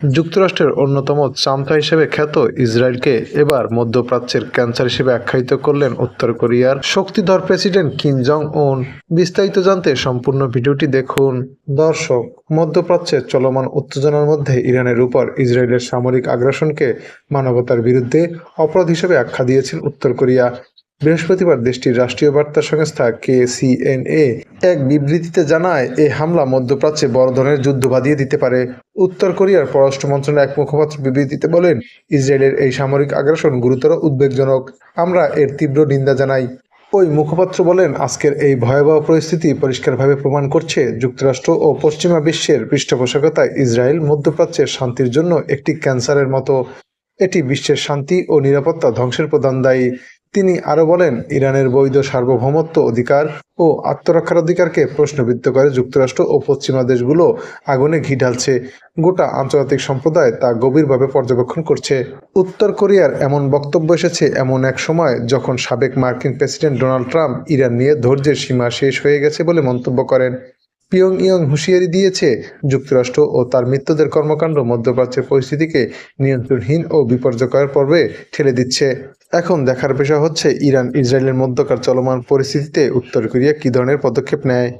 যুক্তরাষ্ট্রের অন্যতম চামচা হিসেবে খ্যাত ইসরায়েলকে এবার মধ্যপ্রাচ্যের ক্যান্সার হিসেবে আখ্যায়িত করলেন উত্তর কোরিয়ার শক্তিধর প্রেসিডেন্ট কিম জং উন বিস্তারিত জানতে সম্পূর্ণ ভিডিওটি দেখুন। দর্শক মধ্যপ্রাচ্যের চলমান উত্তেজনার মধ্যে ইরানের উপর ইসরায়েলের সামরিক আগ্রাসনকে মানবতার বিরুদ্ধে অপরাধ হিসেবে আখ্যা দিয়েছেন উত্তর কোরিয়া। বৃহস্পতিবার দেশটির রাষ্ট্রীয় বার্তা সংস্থা কেসিএনএ এক বিবৃতিতে জানায় এই হামলা মধ্যপ্রাচ্যে বড় ধরনের যুদ্ধ বাঁধিয়ে দিতে পারে। উত্তর কোরিয়ার পররাষ্ট্র মন্ত্রণালয়ের এক মুখপাত্র বিবৃতিতে বলেন, ইসরায়েলের এই সামরিক আগ্রাসন গুরুতর উদ্বেগজনক। আমরা এর তীব্র নিন্দা জানাই। ওই মুখপাত্র বলেন, আজকের এই ভয়াবহ পরিস্থিতি পরিষ্কারভাবে প্রমাণ করছে যুক্তরাষ্ট্র ও পশ্চিমা বিশ্বের পৃষ্ঠপোষকতায় ইসরায়েল মধ্যপ্রাচ্যের শান্তির জন্য একটি ক্যান্সারের মতো। এটি বিশ্বের শান্তি ও নিরাপত্তা ধ্বংসের প্রধান দায়ী। তিনি আরও বলেন, ইরানের বৈধ সার্বভৌমত্ব অধিকার ও আত্মরক্ষার অধিকারকে প্রশ্নবিদ্ধ করে যুক্তরাষ্ট্র ও পশ্চিমা দেশগুলো আগুনে ঘি ঢালছে। গোটা আন্তর্জাতিক সম্প্রদায় তা গভীরভাবে পর্যবেক্ষণ করছে। উত্তর কোরিয়ার এমন বক্তব্য এসেছে এমন এক সময় যখন সাবেক মার্কিন প্রেসিডেন্ট ডোনাল্ড ট্রাম্প ইরান নিয়ে ধৈর্যের সীমা শেষ হয়ে গেছে বলে মন্তব্য করেন। পিয়ং ইয়ং হুঁশিয়ারি দিয়েছে, যুক্তরাষ্ট্র ও তার মৃত্যুদের কর্মকাণ্ড মধ্যপ্রাচ্যের পরিস্থিতিকে নিয়ন্ত্রণহীন ও বিপর্যয়কর পর্বে ঠেলে দিচ্ছে। এখন দেখার বিষয় হচ্ছে ইরান ইসরায়েলের মধ্যকার চলমান পরিস্থিতিতে উত্তর কোরিয়া কী ধরনের পদক্ষেপ নেয়?